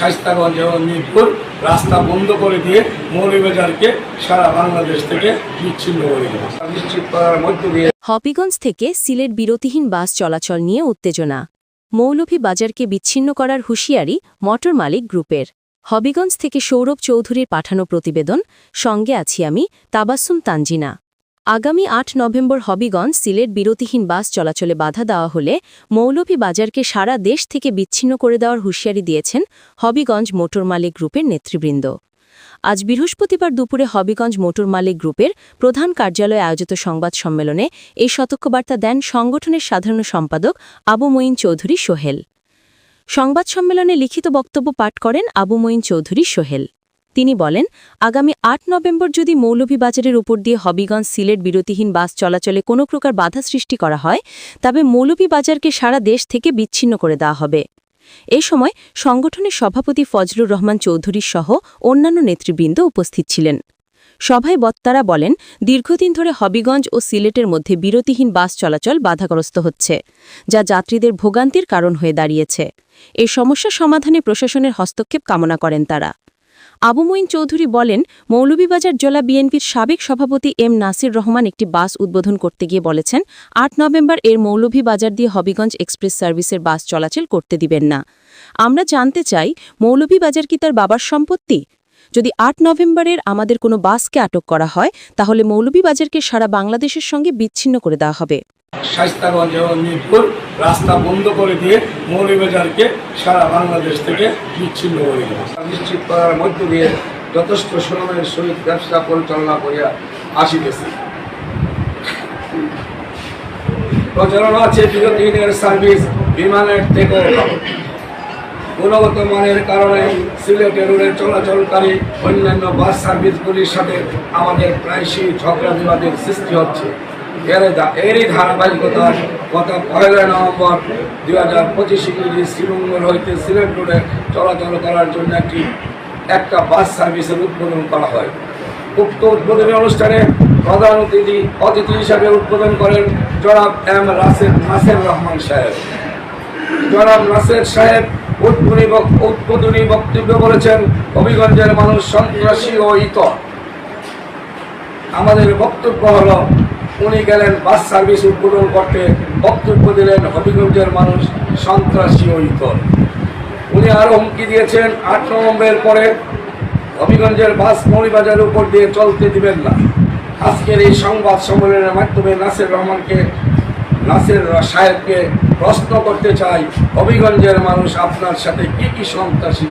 শাইস্তাগঞ্জ এবং মিরপুর রাস্তা বন্ধ করে দিয়ে মৌলভীবাজারকে সারা বাংলাদেশ থেকে বিচ্ছিন্ন করে নিশ্চিত করার মধ্য দিয়ে হবিগঞ্জ থেকে সিলেট বিরতিহীন বাস চলাচল নিয়ে উত্তেজনা। মৌলভী বাজারকে বিচ্ছিন্ন করার হুঁশিয়ারি মোটর মালিক গ্রুপের। হবিগঞ্জ থেকে সৌরভ চৌধুরীর পাঠানো প্রতিবেদন, সঙ্গে আছি আমি, তাবাসুম তানজিনা। আগামী আট নভেম্বর হবিগঞ্জ সিলেট বিরতিহীন বাস চলাচলে বাধা দেওয়া হলে মৌলভী বাজারকে সারা দেশ থেকে বিচ্ছিন্ন করে দেওয়ার হুঁশিয়ারি দিয়েছেন হবিগঞ্জ মোটর মালিক গ্রুপের নেতৃবৃন্দ। আজ বৃহস্পতিবার দুপুরে হবিগঞ্জ মোটর মালিক গ্রুপের প্রধান কার্যালয়ে আয়োজিত সংবাদ সম্মেলনে এই সতর্কবার্তা দেন সংগঠনের সাধারণ সম্পাদক আবু মঈন চৌধুরী সোহেল। সংবাদ সম্মেলনে লিখিত বক্তব্য পাঠ করেন আবু মঈন চৌধুরী সোহেল। তিনি বলেন, আগামী আট নভেম্বর যদি মৌলভীবাজারের উপর দিয়ে হবিগঞ্জ সিলেট বিরতিহীন বাস চলাচলে কোনো প্রকার বাধা সৃষ্টি করা হয়, তবে মৌলভীবাজারকে সারা দেশ থেকে বিচ্ছিন্ন করে দেওয়া হবে। এ সময় সংগঠনের সভাপতি ফজলুর রহমান চৌধুরী সহ অন্যান্য নেতৃবৃন্দ উপস্থিত ছিলেন। সভায় বক্তারা বলেন, দীর্ঘদিন ধরে হবিগঞ্জ ও সিলেটের মধ্যে বিরতিহীন বাস চলাচল বাধাগ্রস্ত হচ্ছে, যা যাত্রীদের ভোগান্তির কারণ হয়ে দাঁড়িয়েছে। এ সমস্যা সমাধানে প্রশাসনের হস্তক্ষেপ কামনা করেন তারা। আবু মঈন চৌধুরী বলেন, মৌলভীবাজার জেলা বিএনপির সাবেক সভাপতি এম নাসির রহমান একটি বাস উদ্বোধন করতে গিয়ে বলেছেন, আট নভেম্বর এর মৌলভীবাজার দিয়ে হবিগঞ্জ এক্সপ্রেস সার্ভিসের বাস চলাচল করতে দিবেন না। আমরা জানতে চাই, মৌলভীবাজার কি তার বাবার সম্পত্তি? যদি আট নভেম্বরের আমাদের কোনো বাসকে আটক করা হয়, তাহলে মৌলভীবাজারকে সারা বাংলাদেশের সঙ্গে বিচ্ছিন্ন করে দেওয়া হবে। শাইস্তাগঞ্জ এবং মিরপুর রাস্তা বন্ধ করে দিয়ে সারা বাংলাদেশ থেকে বিচ্ছিন্ন করে নিশ্চিত করার মধ্য দিয়ে যথেষ্ট শ্রমের সহিত ব্যবসা পরিচালনা করিয়া প্রচলন আছে সার্ভিস বিমানের থেকে গুণগত মানের কারণে সিলেটে রোডে চলাচলকারী অন্যান্য বাস সার্ভিসগুলির সাথে আমাদের প্রায়শই ঝগড়া বিবাদের সৃষ্টি হচ্ছে। এর এরই ধারাবাহিকতায় গত পয়লা নভেম্বর দুই হাজার পঁচিশ ইংরেজি শ্রীমঙ্গল হইতে সিলেট রোডে চলাচল করার জন্য একটি, একটা বাস সার্ভিসের উদ্বোধন করা হয়। উক্ত উদ্বোধনী অনুষ্ঠানে প্রধান অতিথি অতিথি হিসাবে উদ্বোধন করেন জনাব এম রাসেল নাসের রহমান সাহেব। জনাব নাসের সাহেব উদ্বোধনী উদ্বোধনী বক্তব্য বলেছেন, হবিগঞ্জের মানুষ সন্ত্রাসী ও ইতর। আমাদের বক্তব্য হলো উনি গেলেন বাস সার্ভিস উদ্বোধন করতে, বক্তব্য দিলেন হবিগঞ্জের মানুষ সন্ত্রাসী ও ইতর উনি আরও হুমকি দিয়েছেন, আট নভেম্বরের পরে হবিগঞ্জের বাস মৌলিবাজারের উপর দিয়ে চলতে দিবেন না। আজকের এই সংবাদ সম্মেলনের মাধ্যমে নাসির রহমানকে, নাসির সাহেবকে প্রশ্ন করতে চাই, হবিগঞ্জের মানুষ আপনার সাথে কি কি সন্ত্রাসী